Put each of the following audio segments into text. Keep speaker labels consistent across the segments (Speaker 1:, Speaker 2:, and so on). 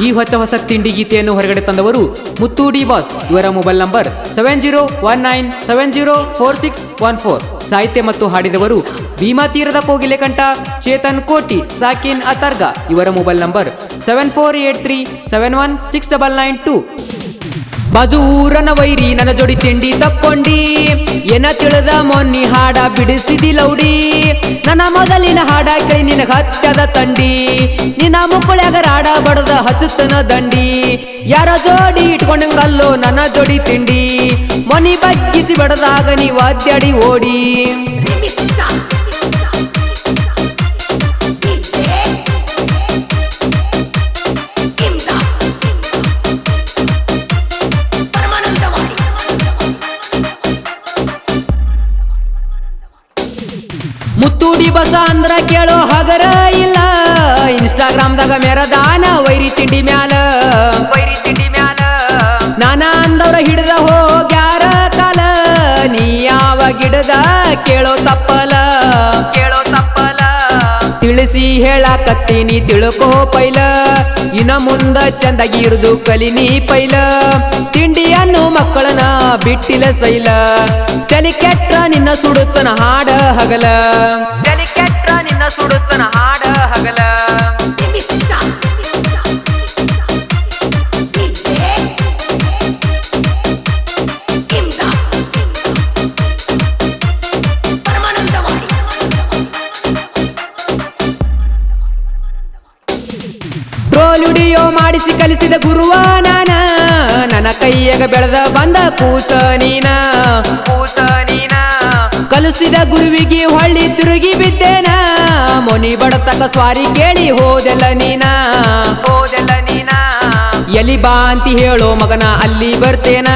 Speaker 1: ಈ ಹೊಚ್ಚ ಹೊಸ ತಿಂಡಿ ಗೀತೆಯನ್ನು ಹೊರಗಡೆ ತಂದವರು ಮುತ್ತು ಡಿ ಬಾಸ್ ಇವರ mobile number seven zero one nine seven zero four six one four ಸಾಹಿತ್ಯ ಮತ್ತು ಹಾಡಿದವರು ಭೀಮಾ ತೀರದ ಕೋಗಿಲೆ ಕಂಠ, ಚೇತನ್ ಕೋಟಿ, ಸಾಕಿನ್ ಅತರ್ಗ ಇವರ mobile number seven four eight three seven one six double nine two ಬಾಜು ಊರನ ವೈರಿ ನನ್ನ ಜೋಡಿ ತಿಂಡಿ ತಕ್ಕೊಂಡಿ. ಏನ ತಿಳಿದ ಮೊನ್ನಿ ಹಾಡ ಬಿಡಿಸಿದಿ ಲೌಡಿ. ನನ್ನ ಮೊದಲಿನ ಹಾಡ ಕೇಳಿ ನಿನಗ ಹತ್ಯದ ತಂಡಿ. ನಿನ್ನ ಮುಕ್ಕುಳ್ಯಾಗ ರಾಡ ಬಡದ ಹಚ್ಚುತ್ತನ ದಂಡಿ. ಯಾರ ಜೋಡಿ ಇಟ್ಕೊಂಡಂಗಲ್ಲೋ ನನ್ನ ಜೋಡಿ ತಿಂಡಿ. ಮೊನಿ ಬಗ್ಗಿಸಿ ಬಡದಾಗ ನೀ ವಾದ್ಯಾಡಿ ಓಡಿ. ಬಸ ಅಂದ್ರ ಕೇಳೋ ಹಗರ ಇಲ್ಲ. ಇನ್ಸ್ಟಾಗ್ರಾಮ್ದಾಗ ಮೆರದಾನ ವೈರಿ ತಿಂಡಿ ಮ್ಯಾಲ. ವೈರಿ ತಿಂಡಿ ಮ್ಯಾಲ. ನಾನ ಅಂದವ್ರ ಹಿಡ್ದ ಹೋಗ್ಯಾರ ಕಾಲ. ನೀ ಯಾವ ಗಿಡದ ಕೇಳೋ ತಪ್ಪಲ. ಕೇಳೋ ತಿಳಿಸಿ ಹೇಳಾಕತ್ತೀನಿ, ತಿಳ್ಕೋ ಪೈಲ. ಇನ್ನ ಮುಂದ ಚಂದಾಗಿರುದು ಕಲಿನಿ ಪೈಲ. ತಿಂಡಿಯನ್ನು ಮಕ್ಕಳನ್ನ ಬಿಟ್ಟಿಲ ಸೈಲ. ತಲಿ ನಿನ್ನ ಸುಡುತ್ತನ ಹಾಡ ಹಗಲ. ಟ್ರೋಲ್ ವಿಡಿಯೋ ಮಾಡಿಸಿ ಕಲಿಸಿದ ಗುರುವ ನಾನ. ನನ್ನ ಕೈಯಾಗ ಬೆಳೆದ ಬಂದ ಕೂಸ ನೀನ. ಕೂಸ ನೀನ. ಕಲಿಸಿದ ಗುರುವಿಗೆ ಹೊಳ್ಳಿ ತಿರುಗಿ ಬಿದ್ದೇನ. ಮೊನಿ ಬಡತಕ್ಕ ಸ್ವಾರಿ ಕೇಳಿ ಹೋದೆಲ್ಲ ನೀನ. ಹೋದೆಲ್ಲ ನೀನ. ಎಲಿ ಬಾ ಅಂತಿ ಹೇಳೋ ಮಗನ ಅಲ್ಲಿ ಬರ್ತೇನ?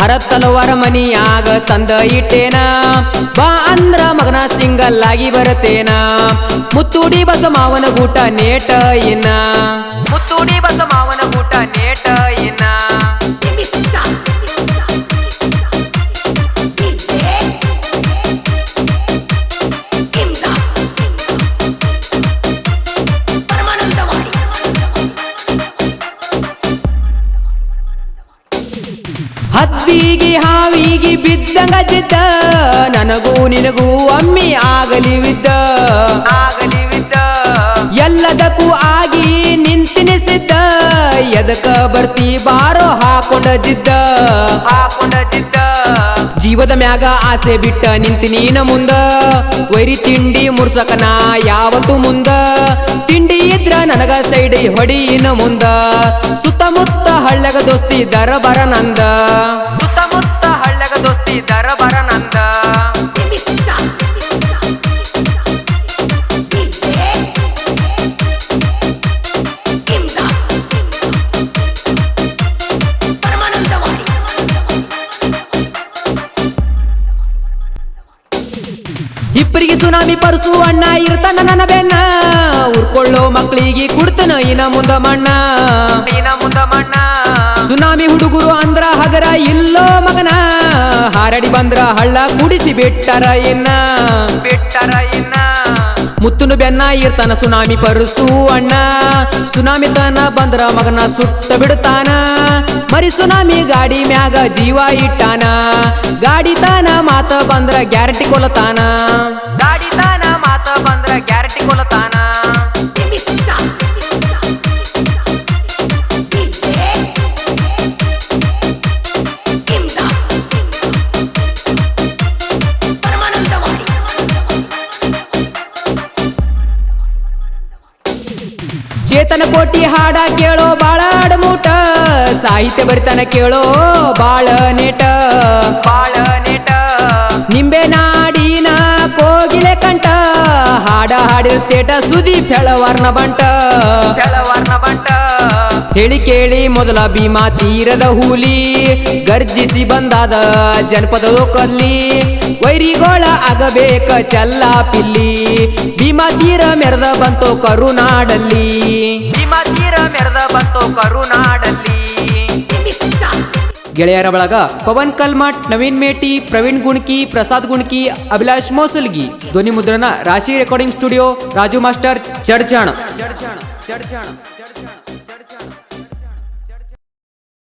Speaker 1: ಹರತ್ತಲವರ ಮನಿಯಾಗ ತಂದ ಇಟ್ಟೇನ? ಬಾ ಅಂದ್ರ ಮಗನ ಸಿಂಗಲ್ ಆಗಿ ಬರತೇನ? ಮುತ್ತೂಡಿ ಬಸ ಮಾವನ ಗೂಟ ನೇಟ ಇನ್ನ? ಮುತ್ತೂಡಿ ಬಸ ಮಾವನ ಗೂಟ ನೇಟ ಇನ್ನ? ಹದ್ದಿಗೆ ಹಾವಿಗೆ ಬಿದ್ದಂಗ ಜಿದ್ದ. ನನಗೂ ನಿನಗೂ ಅಮ್ಮಿ ಆಗಲಿ ವಿದ್ದ. ಆಗಲಿ ವಿದ್ದ. ಎಲ್ಲದಕ್ಕೂ ಆಗಿ ನಿಂತಿನಿಸಿದ್ದ. ಎದಕ ಬರ್ತಿ ಬಾರೋ ಹಾಕೊಂಡ ಜಿದ್ದ. ಹಾಕೊಂಡ ಜಿದ್ದ. ಜೀವದ ಮ್ಯಾಗ ಆಸೆ ಬಿಟ್ಟ ನಿಂತಿ ನೀನ ಮುಂದ. ವೈರಿ ತಿಂಡಿ ಮುರ್ಸಕನ ಯಾವತ್ತು ಮುಂದ. ತಿಂಡಿ ಇದ್ರ ನನಗ ಸೈಡ್ ಹೊಡಿ ಇನ್ನ ಮುಂದ. ಸುತ್ತಮುತ್ತ ಹಳ್ಳಗ ದೋಸ್ತಿ ದರ ಬರ ನಂದ. ಸುತ್ತಮುತ್ತ ಹಳ್ಳಗ ದೋಸ್ತಿ ದರ ಬರ ಇಬ್ಬರಿಗೆ ಸುನಾಮಿ ಪರಸು ಅಣ್ಣ ಇರ್ತಾನ ನನ್ನ ಬೆನ್ನ. ಉರ್ಕೊಳ್ಳೋ ಮಕ್ಕಳಿಗೆ ಕುಡ್ತನ ಇನ ಮುಂದ ಮಣ್ಣ. ಇನ ಮುಂದ ಮಣ್ಣ. ಸುನಾಮಿ ಹುಡುಗರು ಅಂದ್ರ ಹಗರ ಇಲ್ಲೋ ಮಗನ. ಹಾರಡಿ ಬಂದ್ರ ಹಳ್ಳ ಕುಡಿಸಿ ಬಿಟ್ಟರ ಇನ್ನ. ಬಿಟ್ಟರ ಇನ್ನ. ಮುತ್ತುನು ಬೆನ್ನ ಇರ್ತಾನ ಸುನಾಮಿ ಪರಸು ಅಣ್ಣ. ಸುನಾಮಿ ತನ ಬಂದ್ರ ಮಗನ ಸುಟ್ಟ ಬಿಡ್ತಾನ. ಮರಿ ಸುನಾಮಿ ಗಾಡಿ ಮ್ಯಾಗ ಜೀವ ಇಟ್ಟಾನ. ಗಾಡಿ ತಾನ ಮಾತ ಬಂದ್ರ ಗ್ಯಾರಂಟಿ ಕೊಲತಾನ. ಗಾಡಿ ತಾನ ಮಾತ ಬಂದ್ರ ಗ್ಯಾರಂಟಿ ಚೇತನ ಕೋಟಿ ಹಾಡ ಕೇಳೋ ಬಾಳ ಅಡಮೂಟ ಸಾಹಿತ್ಯ ಬರಿತಾನ ಕೇಳೋ ಬಾಳ ನೆಟ. ಬಾಳ ನೆಟ. ನಿಂಬೆ ನಾಡಿನ ಕೋಗಿಲೆ ಕಂಠ. ಹಾಡ ಹಾಡಿರ್ತೇಟ ಸುದೀಪ್ ಫೆಳವರ್ಣ ಬಂಟ. ಫೆಳವರ್ಣ ಬಂಟ. ಹೇಳಿ ಕೇಳಿ ಮೊದಲ ಭೀಮಾ ತೀರದ ಹೂಲಿ. ಗರ್ಜಿಸಿ ಬಂದಾದ ಜನಪದ ಲೋಕಲ್ಲಿ. ವೈರಿಗೋಳ ಆಗಬೇಕ ಚಲ್ಲ ಪಿಲ್ಲಿ. ಭೀಮಾ ತೀರ ಮೆರೆದ ಬಂತು ಕರುನಾಡಲ್ಲಿ. ಭೀಮಾ ತೀರ ಮೆರೆದ ಬಂತು ಕರುನಾಡಲ್ಲಿ. ಗೆಳೆಯರ ಬಳಗ, ಪವನ್ ಕಲ್ಮಠ್, ನವೀನ್ ಮೇಟಿ, ಪ್ರವೀಣ್ ಗುಣ್ಕಿ, ಪ್ರಸಾದ್ ಗುಣ್ಕಿ, ಅಭಿಲಾಷ್ ಮೋಸಲ್ಗಿ. ಧ್ವನಿ ಮುದ್ರಣ, Rashi recording studio, Raju master ಚಡ್ಜಾಣ